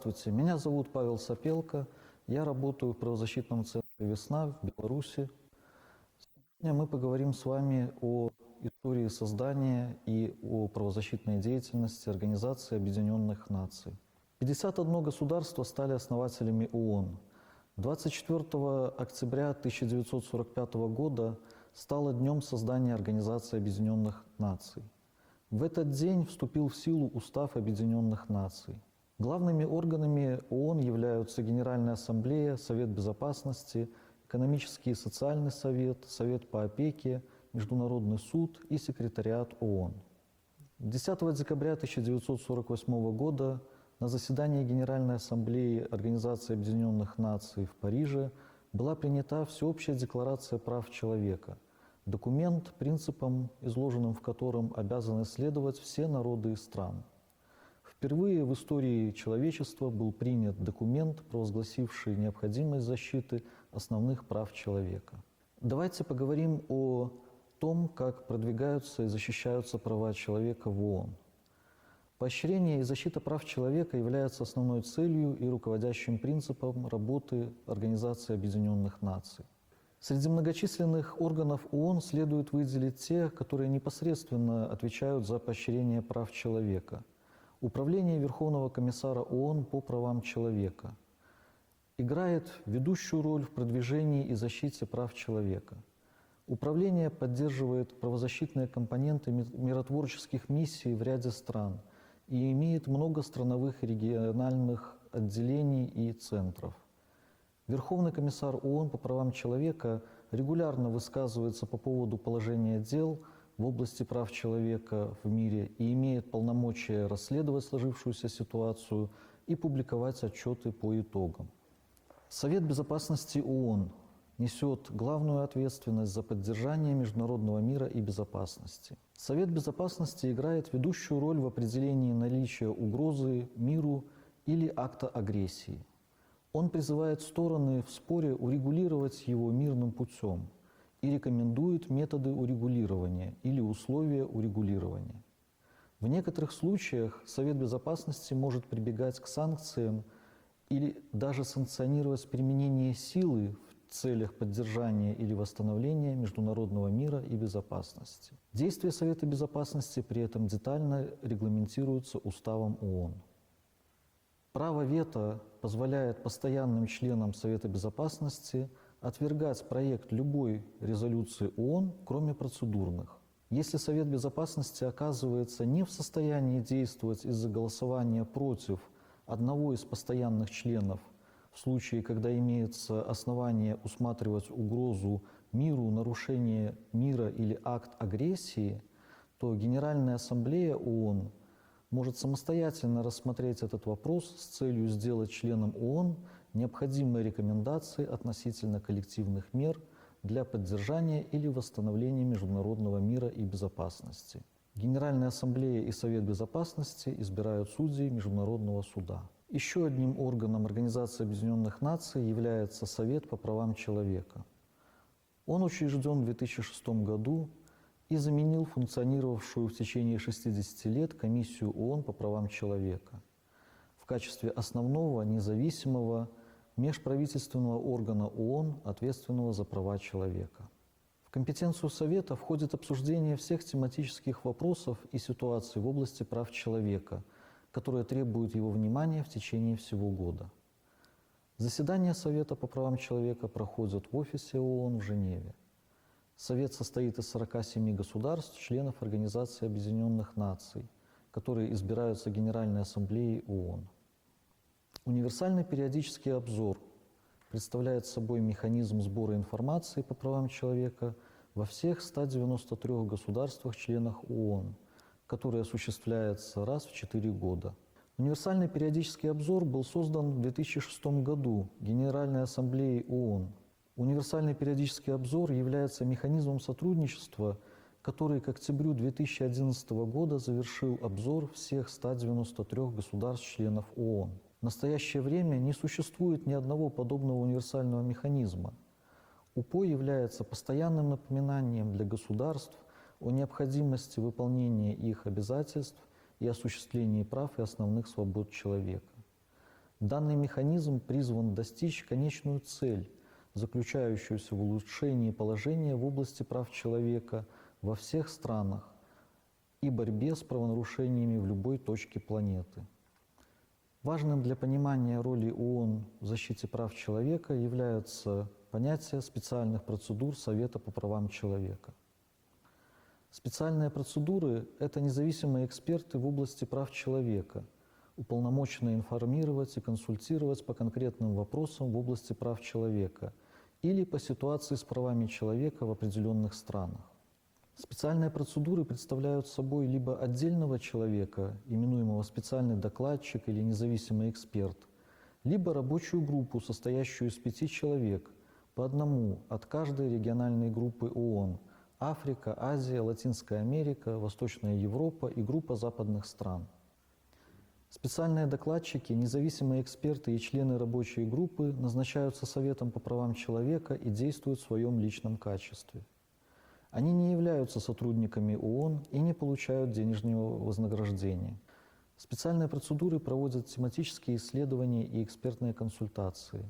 Здравствуйте, меня зовут Павел Сапелко. Я работаю в правозащитном центре «Весна» в Беларуси. Сегодня мы поговорим с вами о истории создания и о правозащитной деятельности Организации Объединенных Наций. 51 государство стали основателями ООН. 24 октября 1945 года стало днем создания Организации Объединенных Наций. В этот день вступил в силу Устав Объединенных Наций. Главными органами ООН являются Генеральная Ассамблея, Совет Безопасности, Экономический и социальный совет, Совет по опеке, Международный суд и Секретариат ООН. 10 декабря 1948 года на заседании Генеральной Ассамблеи Организации Объединенных Наций в Париже была принята Всеобщая декларация прав человека – документ, принципам, изложенным в котором обязаны следовать все народы и стран. Впервые в истории человечества был принят документ, провозгласивший необходимость защиты основных прав человека. Давайте поговорим о том, как продвигаются и защищаются права человека в ООН. Поощрение и защита прав человека является основной целью и руководящим принципом работы Организации Объединенных Наций. Среди многочисленных органов ООН следует выделить те, которые непосредственно отвечают за поощрение прав человека. Управление Верховного комиссара ООН по правам человека играет ведущую роль в продвижении и защите прав человека. Управление поддерживает правозащитные компоненты миротворческих миссий в ряде стран и имеет много страновых и региональных отделений и центров – Верховный комиссар ООН по правам человека регулярно высказывается по поводу положения дел в области прав человека в мире и имеет полномочия расследовать сложившуюся ситуацию и публиковать отчеты по итогам. Совет безопасности ООН несет главную ответственность за поддержание международного мира и безопасности. Совет безопасности играет ведущую роль в определении наличия угрозы миру или акта агрессии. Он призывает стороны в споре урегулировать его мирным путем и рекомендует методы урегулирования или условия урегулирования. В некоторых случаях Совет Безопасности может прибегать к санкциям или даже санкционировать применение силы в целях поддержания или восстановления международного мира и безопасности. Действия Совета Безопасности при этом детально регламентируются Уставом ООН. Право вето позволяет постоянным членам Совета Безопасности отвергать проект любой резолюции ООН, кроме процедурных. Если Совет Безопасности оказывается не в состоянии действовать из-за голосования против одного из постоянных членов, в случае, когда имеется основание усматривать угрозу миру, нарушение мира или акт агрессии, то Генеральная Ассамблея ООН может самостоятельно рассмотреть этот вопрос с целью сделать членам ООН необходимые рекомендации относительно коллективных мер для поддержания или восстановления международного мира и безопасности. Генеральная ассамблея и Совет безопасности избирают судей Международного суда. Еще одним органом Организации Объединенных Наций является Совет по правам человека. Он учрежден в 2006 году и заменил функционировавшую в течение 60 лет Комиссию ООН по правам человека в качестве основного независимого межправительственного органа ООН, ответственного за права человека. В компетенцию Совета входит обсуждение всех тематических вопросов и ситуаций в области прав человека, которые требуют его внимания в течение всего года. Заседания Совета по правам человека проходят в офисе ООН в Женеве. Совет состоит из 47 государств, членов Организации Объединенных Наций, которые избираются Генеральной Ассамблеей ООН. Универсальный периодический обзор представляет собой механизм сбора информации по правам человека во всех 193 государствах-членах ООН, который осуществляется раз в 4 года. Универсальный периодический обзор был создан в 2006 году Генеральной Ассамблеей ООН Универсальный периодический обзор является механизмом сотрудничества, который к октябрю 2011 года завершил обзор всех 193 государств-членов ООН. В настоящее время не существует ни одного подобного универсального механизма. УПО является постоянным напоминанием для государств о необходимости выполнения их обязательств и осуществлении прав и основных свобод человека. Данный механизм призван достичь конечную цель, заключающуюся в улучшении положения в области прав человека во всех странах и борьбе с правонарушениями в любой точке планеты. Важным для понимания роли ООН в защите прав человека является понятие специальных процедур Совета по правам человека. Специальные процедуры – это независимые эксперты в области прав человека, уполномоченные информировать и консультировать по конкретным вопросам в области прав человека или по ситуации с правами человека в определенных странах. Специальные процедуры представляют собой либо отдельного человека, именуемого специальный докладчик или независимый эксперт, либо рабочую группу, состоящую из пяти человек, по одному от каждой региональной группы ООН – Африка, Азия, Латинская Америка, Восточная Европа и группа западных стран. Специальные докладчики, независимые эксперты и члены рабочей группы назначаются Советом по правам человека и действуют в своем личном качестве. Они не являются сотрудниками ООН и не получают денежного вознаграждения. Специальные процедуры проводят тематические исследования и экспертные консультации.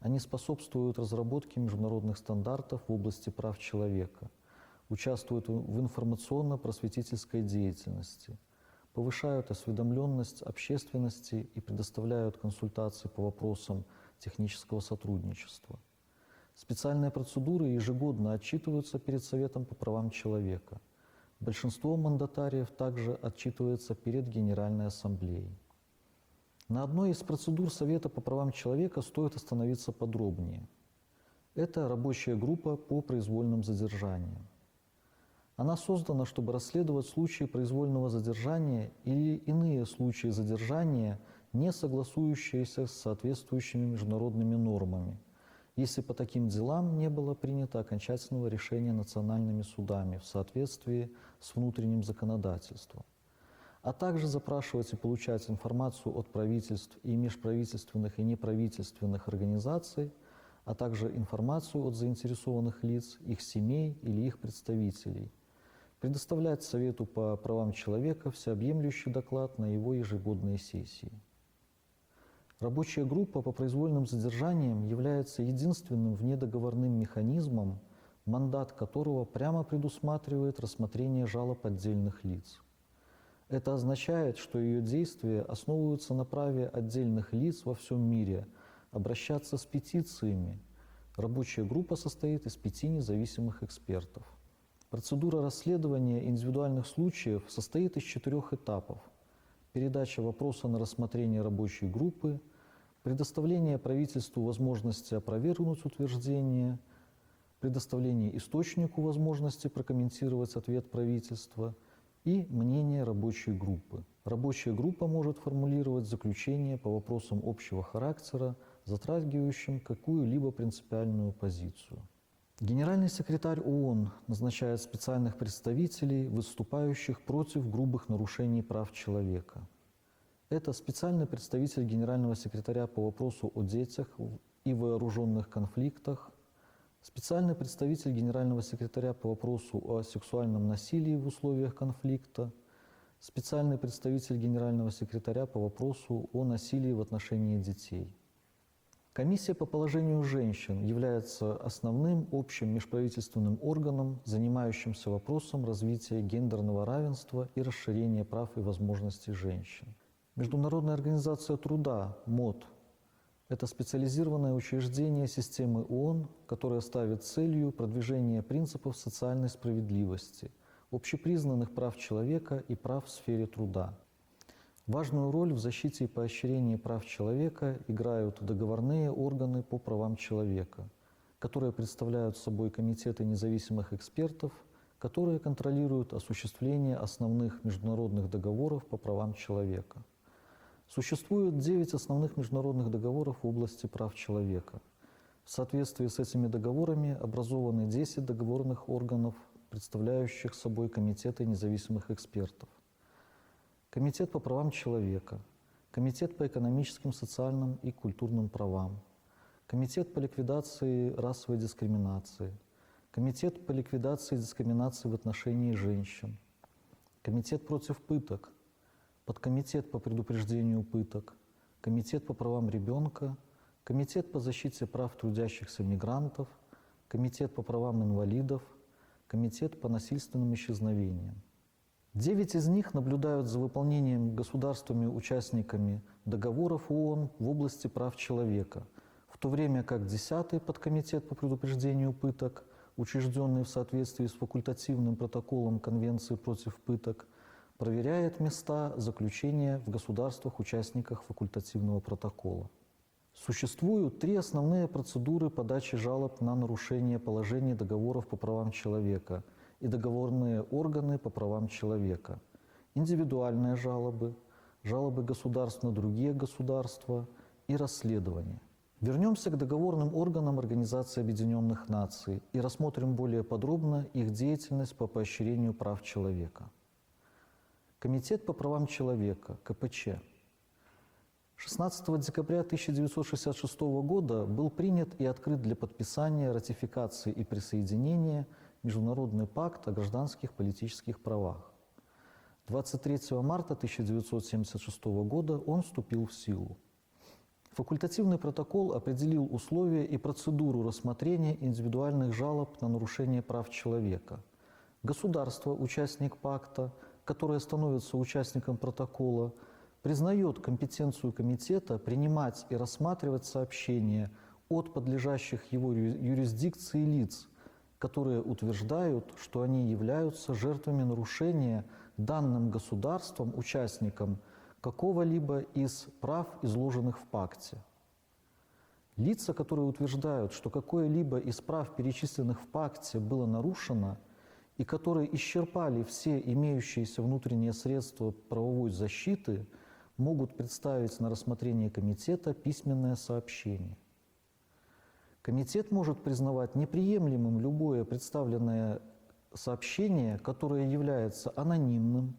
Они способствуют разработке международных стандартов в области прав человека, участвуют в информационно-просветительской деятельности, повышают осведомленность общественности и предоставляют консультации по вопросам технического сотрудничества – Специальные процедуры ежегодно отчитываются перед Советом по правам человека. Большинство мандатариев также отчитывается перед Генеральной Ассамблеей. На одной из процедур Совета по правам человека стоит остановиться подробнее. Это рабочая группа по произвольным задержаниям. Она создана, чтобы расследовать случаи произвольного задержания или иные случаи задержания, не согласующиеся с соответствующими международными нормами – если по таким делам не было принято окончательного решения национальными судами в соответствии с внутренним законодательством, а также запрашивать и получать информацию от правительств и межправительственных и неправительственных организаций, а также информацию от заинтересованных лиц, их семей или их представителей, предоставлять Совету по правам человека всеобъемлющий доклад на его ежегодной сессии. Рабочая группа по произвольным задержаниям является единственным внедоговорным механизмом, мандат которого прямо предусматривает рассмотрение жалоб отдельных лиц. Это означает, что ее действия основываются на праве отдельных лиц во всем мире обращаться с петициями. Рабочая группа состоит из пяти независимых экспертов. Процедура расследования индивидуальных случаев состоит из четырех этапов. Передача вопроса на рассмотрение рабочей группы – предоставление правительству возможности опровергнуть утверждение, предоставление источнику возможности прокомментировать ответ правительства и мнение рабочей группы. Рабочая группа может формулировать заключение по вопросам общего характера, затрагивающим какую-либо принципиальную позицию. Генеральный секретарь ООН назначает специальных представителей, выступающих против грубых нарушений прав человека – это специальный представитель генерального секретаря по вопросу о детях и вооруженных конфликтах, специальный представитель генерального секретаря по вопросу о сексуальном насилии в условиях конфликта, специальный представитель генерального секретаря по вопросу о насилии в отношении детей. Комиссия по положению женщин является основным общим межправительственным органом, занимающимся вопросом развития гендерного равенства и расширения прав и возможностей женщин. Международная организация труда, МОД, это специализированное учреждение системы ООН, которое ставит целью продвижение принципов социальной справедливости, общепризнанных прав человека и прав в сфере труда. Важную роль в защите и поощрении прав человека играют договорные органы по правам человека, которые представляют собой комитеты независимых экспертов, которые контролируют осуществление основных международных договоров по правам человека. Существует 9 основных международных договоров в области прав человека. В соответствии с этими договорами образованы 10 договорных органов, представляющих собой комитеты независимых экспертов. Комитет по правам человека, Комитет по экономическим, социальным и культурным правам, Комитет по ликвидации расовой дискриминации, Комитет по ликвидации дискриминации в отношении женщин, Комитет против пыток – подкомитет по предупреждению пыток, Комитет по правам ребенка, Комитет по защите прав трудящихся мигрантов, Комитет по правам инвалидов, Комитет по насильственным исчезновениям. Девять из них наблюдают за выполнением государствами-участниками договоров ООН в области прав человека, в то время как десятый подкомитет по предупреждению пыток, учрежденный в соответствии с факультативным протоколом Конвенции против пыток, проверяет места заключения в государствах-участниках факультативного протокола. Существуют три основные процедуры подачи жалоб на нарушение положений договоров по правам человека и договорные органы по правам человека. Индивидуальные жалобы, жалобы государств на другие государства и расследования. Вернемся к договорным органам Организации Объединенных Наций и рассмотрим более подробно их деятельность по поощрению прав человека. Комитет по правам человека, КПЧ, 16 декабря 1966 года был принят и открыт для подписания, ратификации и присоединения Международный пакт о гражданских политических правах. 23 марта 1976 года он вступил в силу. Факультативный протокол определил условия и процедуру рассмотрения индивидуальных жалоб на нарушение прав человека. Государство, участник пакта, которое становится участником протокола – признает компетенцию комитета принимать и рассматривать сообщения от подлежащих его юрисдикции лиц, которые утверждают, что они являются жертвами нарушения данным государством, участником какого-либо из прав, изложенных в пакте. Лица, которые утверждают, что какое-либо из прав, перечисленных в пакте, было нарушено, и которые исчерпали все имеющиеся внутренние средства правовой защиты – могут представить на рассмотрение комитета письменное сообщение. Комитет может признавать неприемлемым любое представленное сообщение, которое является анонимным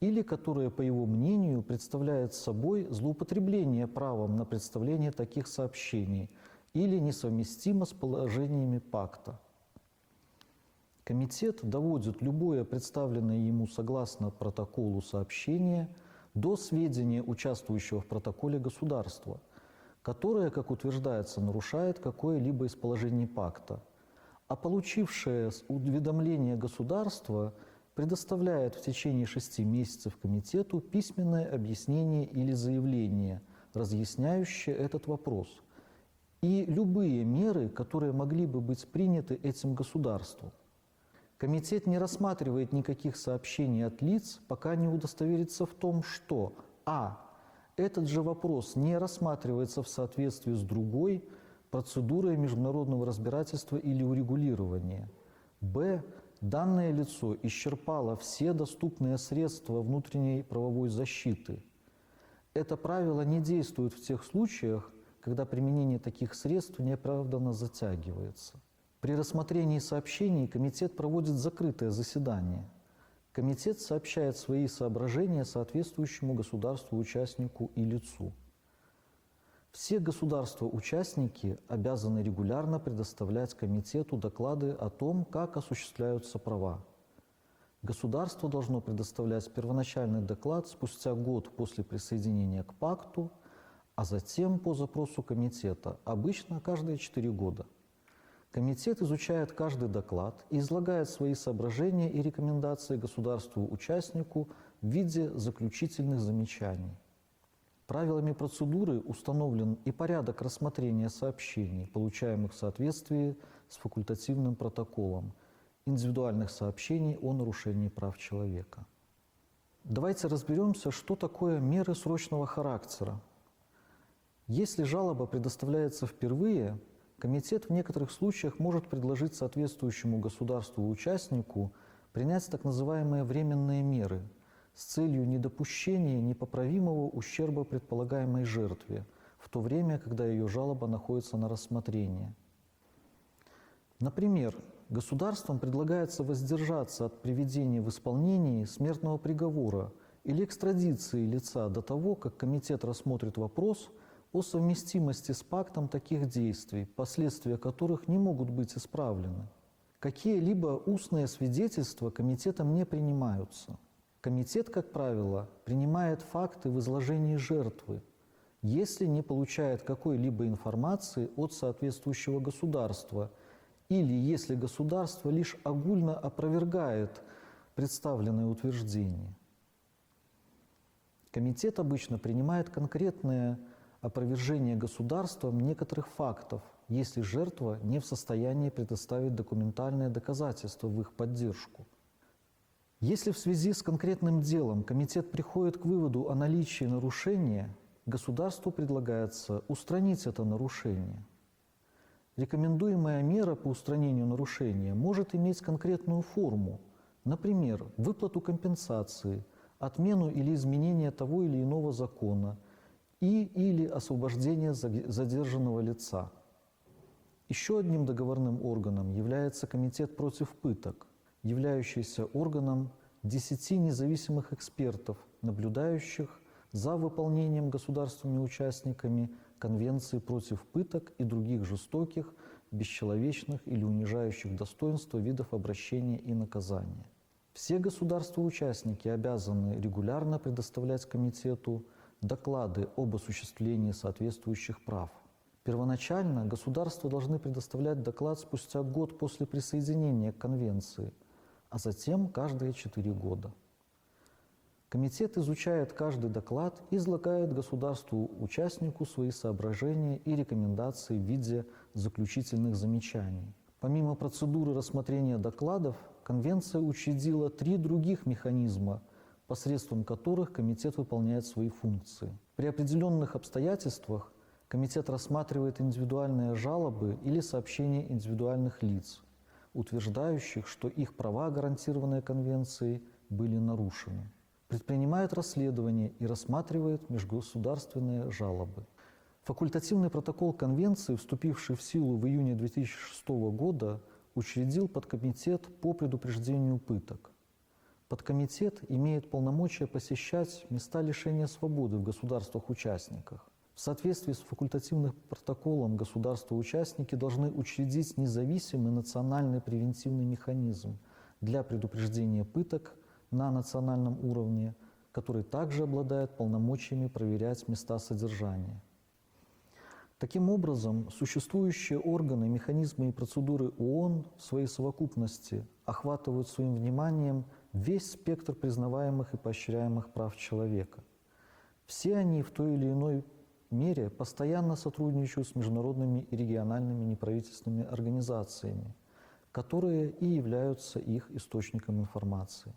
или которое, по его мнению, представляет собой злоупотребление правом на представление таких сообщений или несовместимо с положениями пакта. Комитет доводит любое представленное ему согласно протоколу сообщение – до сведения участвующего в протоколе государства, которое, как утверждается, нарушает какое-либо из положений пакта, а получившее уведомление государства предоставляет в течение шести месяцев комитету письменное объяснение или заявление, разъясняющее этот вопрос, и любые меры, которые могли бы быть приняты этим государством – Комитет не рассматривает никаких сообщений от лиц, пока не удостоверится в том, что а. Этот же вопрос не рассматривается в соответствии с другой процедурой международного разбирательства или урегулирования. б. Данное лицо исчерпало все доступные средства внутренней правовой защиты. Это правило не действует в тех случаях, когда применение таких средств неоправданно затягивается. При рассмотрении сообщений комитет проводит закрытое заседание. Комитет сообщает свои соображения соответствующему государству-участнику и лицу. Все государства-участники обязаны регулярно предоставлять комитету доклады о том, как осуществляются права. Государство должно предоставлять первоначальный доклад спустя год после присоединения к пакту, а затем по запросу комитета, обычно каждые четыре года. Комитет изучает каждый доклад и излагает свои соображения и рекомендации государству-участнику в виде заключительных замечаний. Правилами процедуры установлен и порядок рассмотрения сообщений, получаемых в соответствии с факультативным протоколом, индивидуальных сообщений о нарушении прав человека. Давайте разберемся, что такое меры срочного характера. Если жалоба предоставляется впервые – Комитет в некоторых случаях может предложить соответствующему государству-участнику принять так называемые временные меры с целью недопущения непоправимого ущерба предполагаемой жертве в то время, когда ее жалоба находится на рассмотрении. Например, государством предлагается воздержаться от приведения в исполнение смертного приговора или экстрадиции лица до того, как комитет рассмотрит вопрос – о совместимости с пактом таких действий, последствия которых не могут быть исправлены. Какие-либо устные свидетельства комитетом не принимаются. Комитет, как правило, принимает факты в изложении жертвы, если не получает какой-либо информации от соответствующего государства или если государство лишь огульно опровергает представленное утверждение. Комитет обычно принимает конкретное опровержение государством некоторых фактов, если жертва не в состоянии предоставить документальные доказательства в их поддержку. Если в связи с конкретным делом комитет приходит к выводу о наличии нарушения, государству предлагается устранить это нарушение. Рекомендуемая мера по устранению нарушения может иметь конкретную форму, например, выплату компенсации, отмену или изменение того или иного закона и или освобождение задержанного лица. Еще одним договорным органом является Комитет против пыток, являющийся органом 10 независимых экспертов, наблюдающих за выполнением государственными участниками Конвенции против пыток и других жестоких, бесчеловечных или унижающих достоинство видов обращения и наказания. Все государства-участники обязаны регулярно предоставлять Комитету доклады об осуществлении соответствующих прав. Первоначально государства должны предоставлять доклад спустя год после присоединения к Конвенции, а затем каждые четыре года. Комитет изучает каждый доклад и излагает государству-участнику свои соображения и рекомендации в виде заключительных замечаний. Помимо процедуры рассмотрения докладов, Конвенция учредила три других механизма, посредством которых Комитет выполняет свои функции. При определенных обстоятельствах Комитет рассматривает индивидуальные жалобы или сообщения индивидуальных лиц, утверждающих, что их права, гарантированные Конвенцией, были нарушены предпринимает расследование и рассматривает межгосударственные жалобы. Факультативный протокол Конвенции, вступивший в силу в июне 2006 года, учредил подкомитет по предупреждению пыток. Подкомитет имеет полномочия посещать места лишения свободы в государствах-участниках. В соответствии с факультативным протоколом государства-участники должны учредить независимый национальный превентивный механизм для предупреждения пыток на национальном уровне, который также обладает полномочиями проверять места содержания. Таким образом, существующие органы, механизмы и процедуры ООН в своей совокупности охватывают своим вниманием весь спектр признаваемых и поощряемых прав человека. Все они в той или иной мере постоянно сотрудничают с международными и региональными неправительственными организациями, которые и являются их источником информации.